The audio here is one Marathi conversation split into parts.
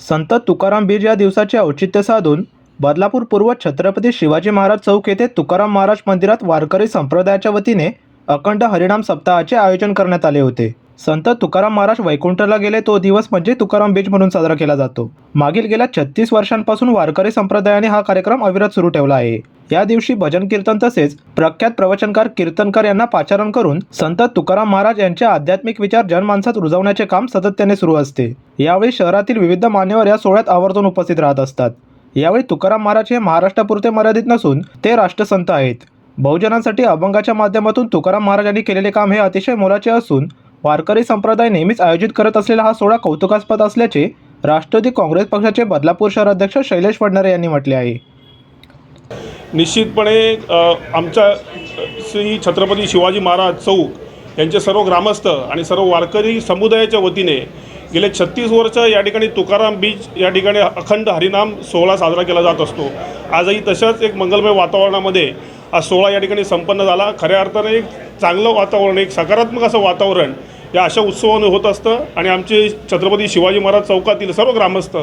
संत तुकाराम बीज या दिवसाचे औचित्य साधून बदलापूर पूर्व छत्रपती शिवाजी महाराज चौक येथे तुकाराम महाराज मंदिरात वारकरी संप्रदायाच्या वतीने अखंड हरिणाम सप्ताहाचे आयोजन करण्यात आले होते. संत तुकाराम महाराज वैकुंठला गेले तो दिवस म्हणजे तुकाराम बीज म्हणून साजरा केला जातो. मागील गेल्या छत्तीस वर्षांपासून वारकरी संप्रदायाने हा कार्यक्रम अविरत सुरू ठेवला आहे. या दिवशी भजन कीर्तन तसेच प्रख्यात प्रवचनकार कीर्तनकार यांना पाचारण करून संत तुकाराम महाराज यांचे आध्यात्मिक विचार जनमानसात रुजवण्याचे काम सातत्याने सुरू असते. यावेळी शहरातील विविध मान्यवर या सोहळ्यात आवर्जून उपस्थित राहत असतात. यावेळी तुकाराम महाराज हे महाराष्ट्रापुरते मर्यादित नसून ते राष्ट्रसंत आहेत. बहुजनांसाठी अभंगाच्या माध्यमातून तुकाराम महाराजांनी केलेले काम हे अतिशय मोलाचे असून वारकरी संप्रदाय नेहमीच आयोजित करत असलेला हा सोहळा कौतुकास्पद असल्याचे राष्ट्रवादी काँग्रेस पक्षाचे बदलापूर शहर अध्यक्ष शैलेश फडणरे यांनी म्हटले आहे. निश्चितपणे आमच्या श्री छत्रपती शिवाजी महाराज चौक यांचे सर्व ग्रामस्थ आणि सर्व वारकरी समुदायाच्या वतीने गेले छत्तीस वर्ष या ठिकाणी तुकाराम बीच या ठिकाणी अखंड हरिनाम सोहळा साजरा केला जात असतो. आजही तशाच एक मंगलमय वातावरणामध्ये हा सोहळा या ठिकाणी संपन्न झाला. खऱ्या अर्थाने एक चांगलं वातावरण एक सकारात्मक असं वातावरण या अशा उत्सवाने होत असतं आणि आमचे छत्रपती शिवाजी महाराज चौकातील सर्व ग्रामस्थ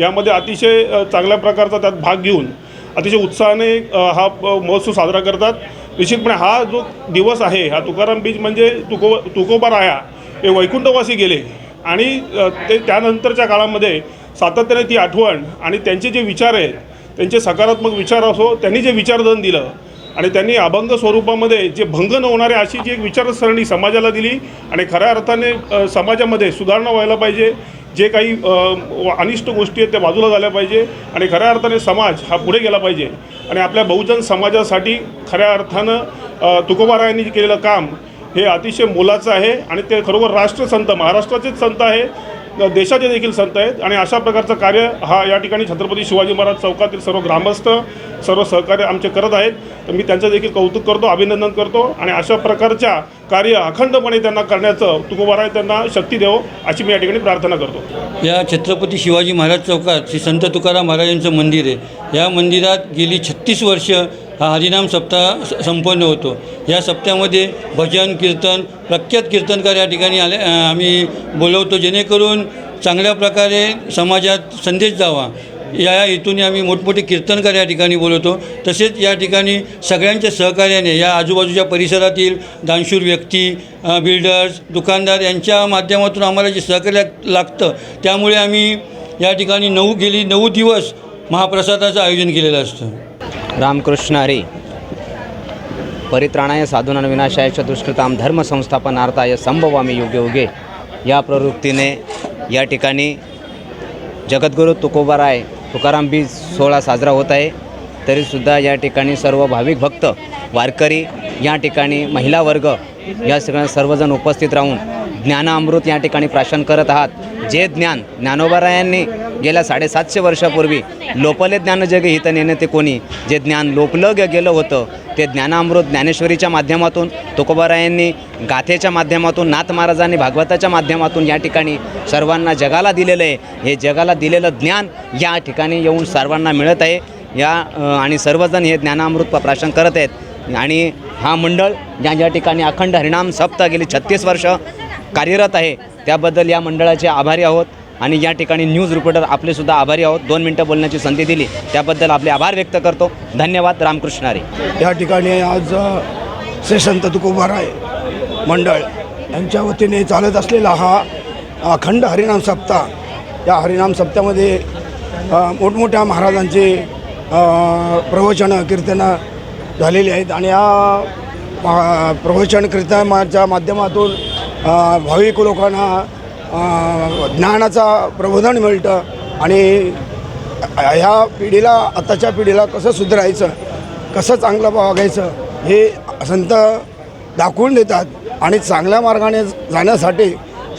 यामध्ये अतिशय चांगल्या प्रकारचा त्यात भाग घेऊन अतिशय उत्साहाने हा महोत्सव साजरा करतात. निश्चितपणे हा जो दिवस आहे हा तुकाराम बीज म्हणजे तुको तुकोबा राया हे वैकुंठवासी गेले. आणि ते त्यानंतरच्या काळामध्ये सातत्याने ती आठवण आणि त्यांचे जे विचार आहेत त्यांचे सकारात्मक विचार असो त्यांनी जे विचारधन दिलं आणि त्यांनी अभंग स्वरूपामध्ये जे भंग न होणारे अशी जी एक विचारसरणी समाजाला दिली आणि खऱ्या अर्थाने समाजामध्ये सुधारणा व्हायला पाहिजे जे काही अनिष्ट गोष्टी आहेत त्या बाजूला झाल्या पाहिजे आणि खऱ्या अर्थाने समाज हा पुढे गेला पाहिजे. आणि आपल्या बहुजन समाजासाठी खऱ्या अर्थानं तुकोबारायांनी केलेलं काम हे अतिशय मोलाचं आहे आणि ते खरोखर राष्ट्रसंत महाराष्ट्राचेच संत आहे. देशाचे देखील संत आहेत. आणि अशा प्रकारचं कार्य हा या ठिकाणी छत्रपती शिवाजी महाराज चौकातील सर्व ग्रामस्थ सर्व सहकार्य आमचे करत आहेत. तर मी त्यांचं देखील कौतुक करतो अभिनंदन करतो. आणि अशा प्रकारच्या कार्य अखंडपणे त्यांना करण्याचं तुकोबाराय त्यांना शक्ती देवो अशी मी या ठिकाणी प्रार्थना करतो. या छत्रपती शिवाजी महाराज चौकात श्री संत तुकाराम महाराजांचं मंदिर आहे. या मंदिरात गेली छत्तीस वर्ष हा हरिनाम सप्ताह स- संपन्न होतो. या सप्त्यामध्ये भजन कीर्तन प्रख्यात कीर्तनकार या ठिकाणी आले आम्ही बोलवतो जेणेकरून चांगल्या प्रकारे समाजात संदेश जावा. या हेतूने आम्ही मोठमोठे कीर्तनकार या ठिकाणी बोलवतो. तसेच या ठिकाणी सगळ्यांच्या सहकार्याने या आजूबाजूच्या परिसरातील दानशूर व्यक्ती बिल्डर्स दुकानदार यांच्या माध्यमातून आम्हाला जे सहकार्य लागतं त्यामुळे आम्ही या ठिकाणी नऊ गेली नऊ दिवस महाप्रसादाचं आयोजन केलेलं असतं. रामकृष्ण हरी. परित्राणाय साधूनां विनाशाय चतुष्कृताम धर्म संस्थापनार्थाय संभवामी योग्य योगे या प्रवृत्तीने या ठिकाणी जगद्गुरू तुकोबाराय तुकाराम बीज सोहळा साजरा होत आहे. तरीसुद्धा या ठिकाणी सर्व भाविक भक्त वारकरी या ठिकाणी महिला वर्ग या सगळ्या सर्वजण उपस्थित राहून ज्ञानामृत या ठिकाणी प्राशन करत आहात. जे ज्ञान ज्ञानोबारायांनी गेल्या साडेसातशे वर्षापूर्वी लोपले ज्ञानजगे हित नेणे ते कोणी? जे ज्ञान लोपलं गेलं होतं ते ज्ञानामृत ज्ञानेश्वरीच्या माध्यमातून तुकोबारायांनी गाथेच्या माध्यमातून नाथ महाराजांनी भागवताच्या माध्यमातून या ठिकाणी सर्वांना जगाला दिलेलं आहे. हे जगाला दिलेलं ज्ञान या ठिकाणी येऊन सर्वांना मिळत आहे. या आणि सर्वजण हे ज्ञानामृत प्राशन करत आहेत. आणि हा मंडळ या ज्या ठिकाणी अखंड हरिणाम सप्ताह गेली छत्तीस वर्ष कार्यरत आहे. त्याबद्दल या मंडळाचे आभारी आहोत. आणि या ठिकाणी न्यूज रिपोर्टर आपलेसुद्धा आभारी आहोत. दोन मिनटं बोलण्याची संधी दिली. त्याबद्दल आपले आभार व्यक्त करतो. धन्यवाद. रामकृष्ण हरी या ठिकाणी आज श्री संत तुकोबाराय मंडळ यांच्या वतीने चालत असलेला हा अखंड हरिनाम सप्ताह या हरिनाम सप्त्यामध्ये मोठमोठ्या महाराजांचे प्रवचनं कीर्तनं झालेली आहेत. आणि या प्रवचन कीर्तनाच्या माध्यमातून भाविक लोकांना ज्ञानाचा प्रबोधन मिळतं आणि ह्या पिढीला आताच्या पिढीला कसं सुधारायचं कसं चांगलं वागायचं हे संत दाखवून देतात आणि चांगल्या मार्गाने जाण्यासाठी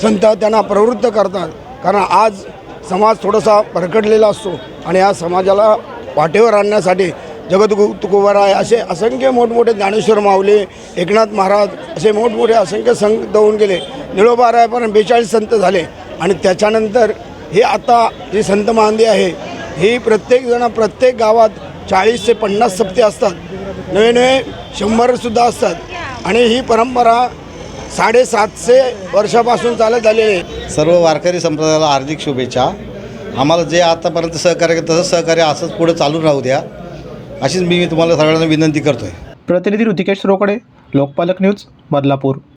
संत त्यांना प्रवृत्त करतात. कारण आज समाज थोडासा परकडलेला असतो आणि या समाजाला वाटेवर आणण्यासाठी जगद्गु तुकोबाराय असे असंख्य मोठमोठे ज्ञानेश्वर माऊली एकनाथ महाराज असे मोठमोठे असंख्य संत होऊन गेले. निळोबारायपर्यंत बेचाळीस संत झाले. आणि त्याच्यानंतर हे आता जी संत महांदी आहे ही प्रत्येकजण प्रत्येक गावात चाळीस ते पन्नास सप्ते असतात. नवे नवे शंभरसुद्धा असतात. आणि ही परंपरा साडेसातशे वर्षापासून चालत आलेली आहे. सर्व वारकरी संप्रदायाला हार्दिक शुभेच्छा. आम्हाला जे आतापर्यंत सहकार्य केलं तसंच सहकार्य असंच पुढे चालू राहू द्या. अशीच मी तुम्हाला सगळ्यांना विनंती करतो आहे प्रतिनिधी ऋतिकेश रोकडे लोकपालक न्यूज बदलापूर.